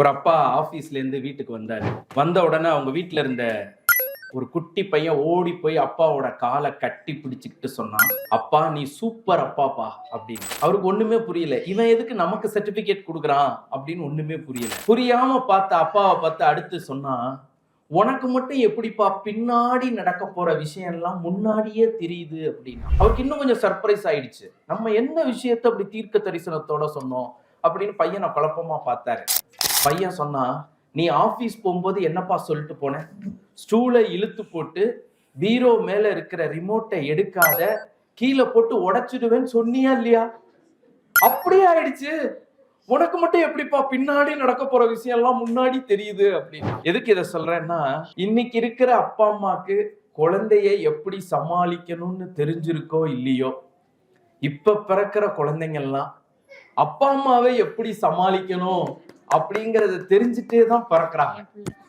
ஒரு அப்பா ஆபீஸ்ல இருந்து வீட்டுக்கு வந்தாரு. வந்த உடனே அவங்க வீட்டில் இருந்த ஒரு குட்டி பையன் ஓடி போய் அப்பாவோட காலை கட்டி பிடிச்சிக்கிட்டு சொன்னான் அப்பா நீ சூப்பர் அப்பாப்பா அப்படின்னு. அவருக்கு ஒண்ணுமே புரியல. இவன் எதுக்கு நமக்கு சர்டிபிகேட் கொடுக்குறான்? அப்படின்னு ஒண்ணுமே புரியல. புரியாம பார்த்த அப்பாவை பார்த்து அடுத்து சொன்னா உனக்கு மட்டும் எப்படிப்பா பின்னாடி நடக்க போற விஷயம் எல்லாம் முன்னாடியே தெரியுது அப்படின்னா. அவருக்கு இன்னும் கொஞ்சம் சர்ப்ரைஸ் ஆயிடுச்சு. நம்ம என்ன விஷயத்த அப்படி தீர்க்க தரிசனத்தோட சொன்னோம்? அப்படின்னு பையனை குழப்பமா பார்த்தாரு. பையன் சொன்னா நீ ஆஃபீஸ் போகும்போது என்னப்பா சொல்லிட்டு போன? ஸ்டூலை இழுத்து போட்டு பீரோ மேல இருக்கிற ரிமோட்டை எடுக்காத கீழே போட்டு உடைச்சிடுவேன்னு சொன்னியா இல்லையா? அப்படியே ஆயிடுச்சு. உனக்கு மட்டும் எப்படிப்பா பின்னாடி நடக்க போற விஷயம் எல்லாம் முன்னாடி தெரியுது அப்படின்னு. எதுக்கு இதை சொல்றேன்னா இன்னைக்கு இருக்கிற அப்பா அம்மாக்கு குழந்தைய எப்படி சமாளிக்கணும்னு தெரிஞ்சிருக்கோ இல்லையோ இப்ப பிறக்கிற குழந்தைங்கள்லாம் அப்பா அம்மாவை எப்படி சமாளிக்கணும்? அப்படிங்கறத தெரிஞ்சுட்டே தான் பிறக்கிறாங்க